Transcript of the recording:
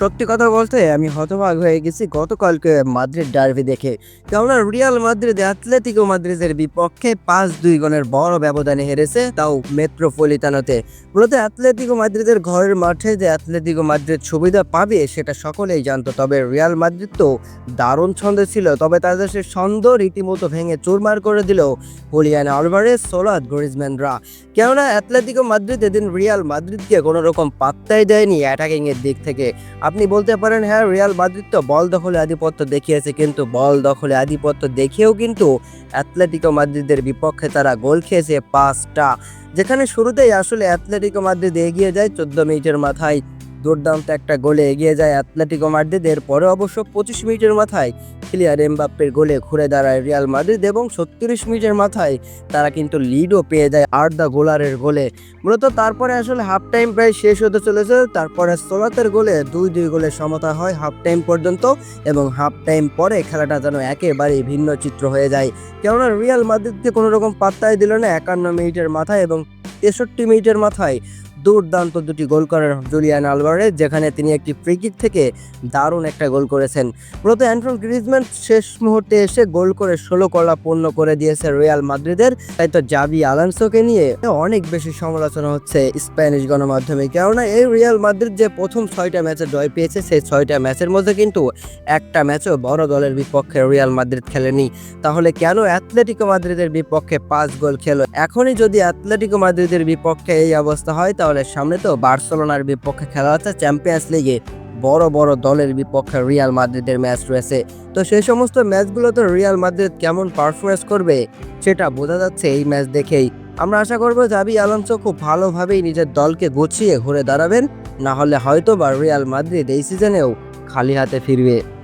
সত্যি কথা বলতে আমি হতবাক হয়ে গেছি গতকালকে মাদ্রিদ ডার্বি দেখে। কেননা রিয়াল মাদ্রিদ অ্যাথলেটিকো মাদ্রিদের বিপক্ষে পাঁচ দুই গণের বড় ব্যবধানে হেরেছে তাও মেট্রোপলিটানোতে। মূলত অ্যাথলেটিকো মাদ্রিদের ঘরের মাঠে যে অ্যাথলেটিকো মাদ্রিদ সুবিধা পাবে সেটা সকলেই জানতো, তবে রিয়াল মাদ্রিদ তো দারুণ ছন্দে ছিল, তবে তাদের সে ছন্দ রীতিমতো ভেঙে চুরমার করে দিল হুলিয়ান আলভারেজ, সোলাদ গ্রিজম্যানরা কেননা অ্যাথলেটিকো মাদ্রিদ এদিন রিয়াল মাদ্রিদকে কোনো রকম পাত্তাই দেয়নি অ্যাটাকিংয়ের দিক থেকে। আপনি বলতে পারেন হ্যাঁ রিয়াল মাদ্রিদ তো বল দখলে আধিপত্য দেখিয়েছে, কিন্তু বল দখলে আধিপত্য দেখেও কিন্তু অ্যাথলেটিকো মাদ্রিদের বিপক্ষে তারা গোল খেয়েছে পাঁচটা। যেখানে শুরুতেই আসলে অ্যাথলেটিকো মাদ্রিদ এগিয়ে যায়, চোদ্দ মিনিটের মাথায় দুর্দান্ত একটা গোলে এগিয়ে যায় অ্যাথলেটিকো মাদ্রিদ। এরপরে অবশ্য পঁচিশ মিনিটের মাথায় ক্লিয়ার এমবাপ্পের গোলে ঘুরে দাঁড়ায় রিয়াল মাদ্রিদ এবং ছত্রিশ মিনিটের মাথায় তারা কিন্তু লিডও পেয়ে যায় আর দ্য গোলারের গোলে। মূলত তারপরে আসলে হাফ টাইম প্রায় শেষ হতে চলেছে, তারপরে সোলাতের গোলে দুই দুই গোলে সমতা হয় হাফ টাইম পর্যন্ত এবং হাফ টাইম পরে খেলাটা যেন একেবারেই ভিন্ন চিত্র হয়ে যায়। কেননা রিয়াল মাদ্রিদকে কোনো রকম পাত্তাই দিল না একান্ন মিনিটের মাথায় এবং তেষট্টি মিনিটের মাথায় দুর্দান্ত দুটি গোল করেন জুলিয়ান আলভারেজ, যেখানে তিনি একটি ফ্রিকিক থেকে দারুণ একটা গোল করেছেন। মূলত অ্যান্টন গ্রিজম্যান শেষ মুহূর্তে এসে গোল করে ষোলো কলা পূর্ণ করে দিয়েছে রিয়াল মাদ্রিদের। তাই তো জাবি আলানসোকে নিয়ে অনেক বেশি সমালোচনা হচ্ছে স্প্যানিশ গণমাধ্যমে। কেননা এই রিয়াল মাদ্রিদ যে প্রথম ছয়টা ম্যাচে জয় পেয়েছে, সেই ছয়টা ম্যাচের মধ্যে কিন্তু একটা ম্যাচও বড় দলের বিপক্ষে রিয়াল মাদ্রিদ খেলেনি। তাহলে কেন অ্যাথলেটিকো মাদ্রিদের বিপক্ষে পাঁচ গোল খেলো? এখনই যদি অ্যাথলেটিকো মাদ্রিদের বিপক্ষে এই অবস্থা হয়, তাহলে সামনে তো বার্সেলোনার বিপক্ষে খেলা হচ্ছে চ্যাম্পিয়ন্স লিগে। বড় বড় দলের বিপক্ষে রিয়াল মাদ্রিদের ম্যাচ রয়েছে। তো সেই সমস্ত ম্যাচগুলোতে রিয়াল মাদ্রিদ কেমন পারফরমেন্স করবে, সেটা বোঝা যাচ্ছে এই ম্যাচ দেখেই। আমরা আশা করব জাবি আলonso খুব ভালোভাবেই নিজের দলকে গুছিয়ে ঘুরে দাঁড়াবেন, না হলে হয়তো বা রিয়াল মাদ্রিদ এই সিজনেও খালি হাতে ফিরবে।